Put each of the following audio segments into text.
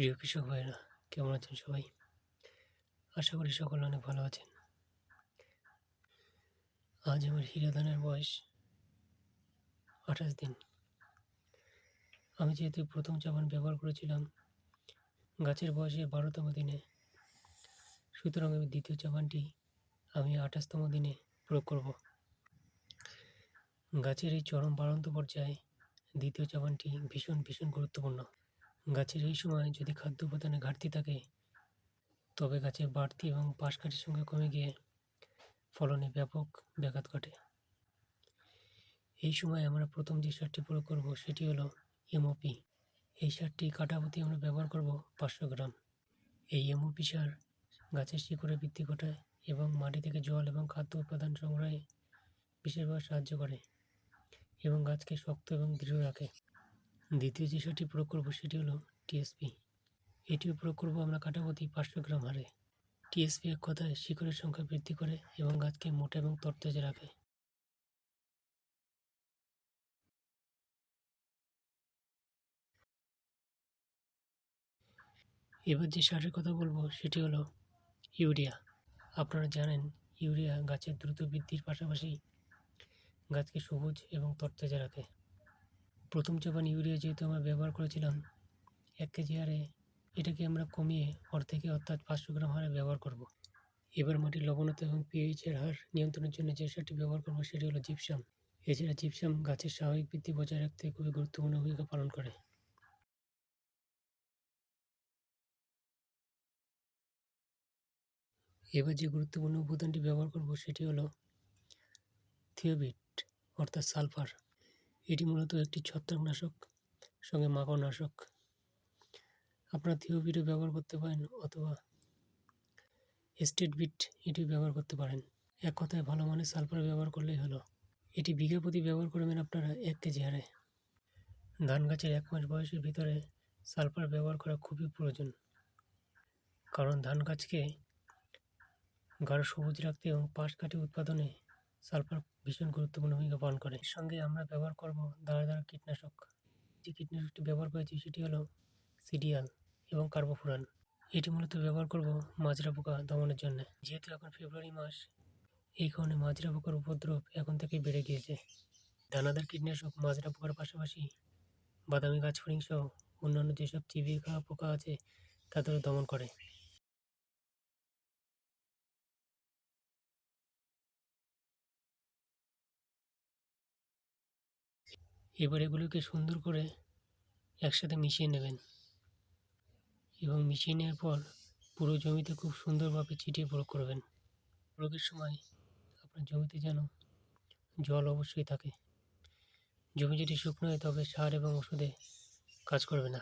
প্রিয় কৃষক ভাইরা, কেমন আছেন সবাই? আশা করি সকলে অনেক ভালো আছেন। আজ আমার হীরা ধানের বয়স আঠাশ দিন। আমি যেহেতু প্রথম চাবান ব্যবহার করেছিলাম, গাছের বয়সে বারোতম দিনে, সুতরাং আমি দ্বিতীয় চাবানটি আমি আঠাশতম দিনে প্রয়োগ করব। গাছের এই চরম বাড়ন্ত পর্যায়ে দ্বিতীয় চাবানটি ভীষণ ভীষণ গুরুত্বপূর্ণ। গাছের এই সময় যদি খাদ্য উপাদানে ঘাটতি থাকে, তবে গাছের বাড়তি এবং পাশকাঠির সঙ্গে কমে গিয়ে ফলনে ব্যাপক ব্যাঘাত ঘটে। এই সময় আমরা প্রথম যে সারটি প্রয়োগ করব, সেটি হলো এমওপি এই সারটি কাটাপতি আমরা ব্যবহার করব পাঁচশো গ্রাম। এই এমওপি সার গাছের শিকড়ে বৃদ্ধি ঘটায় এবং মাটি থেকে জল এবং খাদ্য উপাদান সংগ্রহে বিশেষভাবে সাহায্য করে এবং গাছকে শক্ত এবং দৃঢ় রাখে। দ্বিতীয় যে সারটি প্রয়োগ করব সেটি হলো টিএসপি এটিও প্রয়োগ করব আমরা কাটাপতি পাঁচশো গ্রাম হারে। টিএসপি এক কথায় শিকড়ের সংখ্যা বৃদ্ধি করে এবং গাছকে মোটা এবং তরতাজা রাখে। এবার যে সারের কথা বলব সেটি হলো ইউরিয়া। আপনারা জানেন ইউরিয়া গাছের দ্রুত বৃদ্ধির পাশাপাশি গাছকে সবুজ এবং তরতাজা রাখে। প্রথম চাপান ইউরিয়া যেহেতু আমরা ব্যবহার করেছিলাম, এক কেজি হারে এটাকে আমরা কমিয়ে অর্ধেকে অর্থাৎ পাঁচশো গ্রাম হারে ব্যবহার করব। এবার মাটির লবণতা এবং পিএইচের হার নিয়ন্ত্রণের জন্য যে সারটি ব্যবহার করব সেটি হলো জিপসাম এছাড়া জিপসাম গাছের স্বাভাবিক বৃদ্ধি বজায় রাখতে খুবই গুরুত্বপূর্ণ ভূমিকা পালন করে। এবার যে গুরুত্বপূর্ণ উপাদানটি ব্যবহার করব সেটি হলো থিওবিট অর্থাৎ সালফার এটি মূলত একটি ছত্রাকনাশক, সঙ্গে মাকড়নাশক। আপনারা থিওবিটও ব্যবহার করতে পারেন অথবা স্টেট বিট এটিও ব্যবহার করতে পারেন। এক কথায় ভালো মানের সালফার ব্যবহার করলেই হলো। এটি বিঘা প্রতি ব্যবহার করবেন আপনারা এক কেজি হারে। ধান গাছের এক মাস বয়সের ভিতরে সালফার ব্যবহার করা খুবই প্রয়োজন। কারণ ধান গাছকে গাঢ় সবুজ রাখতে এবং পাশ কাটি উৎপাদনে সালফার ভীষণ গুরুত্বপূর্ণ ভূমিকা পালন করে। এর সঙ্গে আমরা ব্যবহার করব দাঁড়া দাঁড়া কীটনাশক। যে কীটনাশকটি ব্যবহার করেছি সেটি হলো সিডিয়াল এবং কার্বোফুরান। এটি মূলত ব্যবহার করব মাজরা পোকা দমনের জন্য। যেহেতু এখন ফেব্রুয়ারি মাস, এই কারণে মাজরা পোকার উপদ্রব এখন থেকে বেড়ে গিয়েছে। দানাদার কীটনাশক, মাজরা পোকার পাশাপাশি বাদামি গাছ ফড়িং সহ অন্যান্য যেসব চিবিয়ে খাওয়া পোকা আছে, তাদেরও দমন করে। এবার এগুলোকে সুন্দর করে একসাথে মিশিয়ে নেবেন। এবং মিশিয়ে নেওয়ার পর পুরো জমিতে খুব সুন্দরভাবে ছিটিয়ে প্রয়োগ করবেন। প্রয়োগের সময় আপনার জমিতে যেন জল অবশ্যই থাকে। জমি যদি শুকনো হয় তবে সার এবং ওষুধে কাজ করবে না।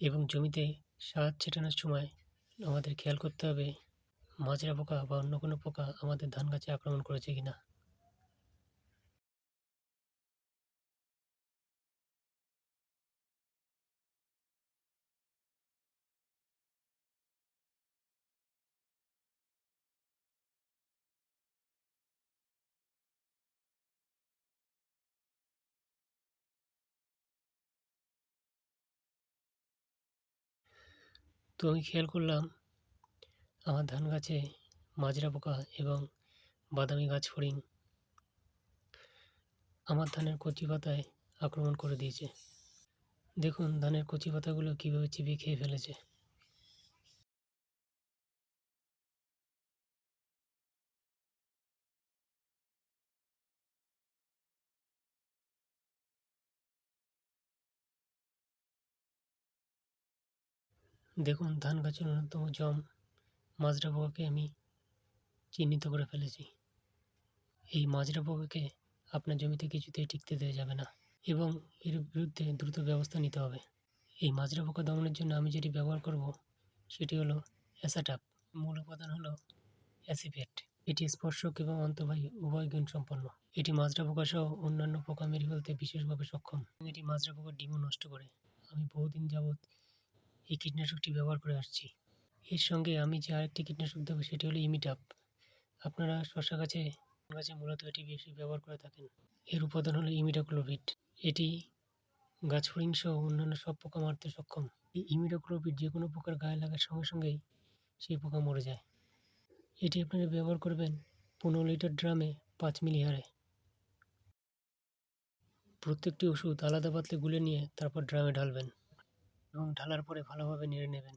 এবং জমিতে সার ছেটানোর সময় আমাদের খেয়াল করতে হবে, মাজরা পোকা বা অন্য কোনো পোকা আমাদের ধান গাছে আক্রমণ করেছে কি না তো আমি খেয়াল করলাম, আমার ধান গাছে মাজরা পোকা এবং বাদামি গাছ ফড়িং আমার ধানের কচি পাতায় আক্রমণ করে দিয়েছে। দেখুন, ধানের কচি পাতাগুলো কীভাবে চিবিয়ে খেয়ে ফেলেছে। দেখুন, ধান গাছের অন্যতম জম মাজরা পোকাকে আমি চিহ্নিত করে ফেলেছি। এই মাজরা পোকাকে আপনার জমিতে কিছুতেই টিকতে দেওয়া যাবে না এবং এর বিরুদ্ধে দ্রুত ব্যবস্থা নিতে হবে। এই মাজরা পোকা দমনের জন্য আমি যেটি ব্যবহার করব, সেটি হলো অ্যাসাটাপ মূল উপাদান হলো অ্যাসিফেট। এটি স্পর্শক এবং অন্তর্বাহী, উভয় গুণ সম্পন্ন। এটি মাজরা পোকা সহ অন্যান্য পোকা মেরে ফেলতে বিশেষভাবে সক্ষম। এটি মাজরা পোকার ডিমও নষ্ট করে। আমি বহুদিন যাবৎ এই কীটনাশকটি ব্যবহার করে আসছি। এর সঙ্গে আমি যে আরেকটি কীটনাশক দেবো, সেটি হলো ইমিটাপ। আপনারা শশা গাছে গাছে মূলত এটি বেশি ব্যবহার করে থাকেন। এর উপাদান হলো ইমিডাক্লোভিড এটি গাছ ফড়িং অন্যান্য সব পোকা মারতে সক্ষম। এই ইমিডাক্লোভিড যে কোনো পোকার গায়ে লাগার সঙ্গে সঙ্গেই সেই পোকা মরে যায়। এটি আপনারা ব্যবহার করবেন পনেরো লিটার ড্রামে পাঁচ মিলি হারে। প্রত্যেকটি ওষুধ আলাদা পাতলে গুলে নিয়ে তারপর ড্রামে ঢালবেন। এবং ঢালার পরে ভালোভাবে নেড়ে নেবেন।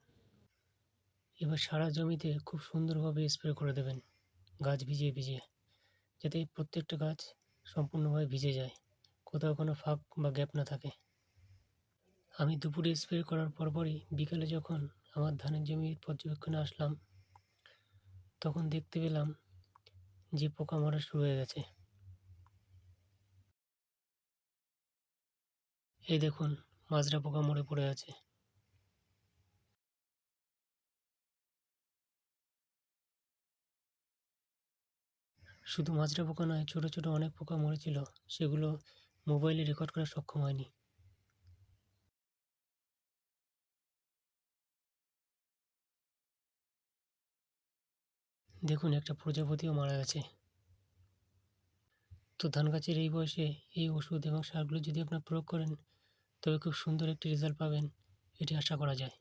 এবার সারা জমিতে খুব সুন্দরভাবে স্প্রে করে দেবেন গাছ ভিজিয়ে ভিজিয়ে, যাতে প্রত্যেকটা গাছ সম্পূর্ণভাবে ভিজে যায়, কোথাও কোনো ফাঁক বা গ্যাপ না থাকে। আমি দুপুরে স্প্রে করার পরপরই বিকালে যখন আমার ধানের জমির পর্যবেক্ষণে আসলাম, তখন দেখতে পেলাম যে পোকা মারা শুরু হয়ে গেছে। এই দেখুন মাজরা পোকা মরে পড়ে আছে। শুধু মাজরা পোকা নয়, ছোটো ছোটো অনেক পোকা মরেছিল। সেগুলো মোবাইলে রেকর্ড করা সক্ষম হয়নি। দেখুন, একটা প্রজাপতিও মারা গেছে। তো ধান গাছের এই বয়সে এই ওষুধ এবং সারগুলো যদি আপনার প্রয়োগ করেন তবে খুব সুন্দর একটি রেজাল্ট পাবেন এটি আশা করা যায়।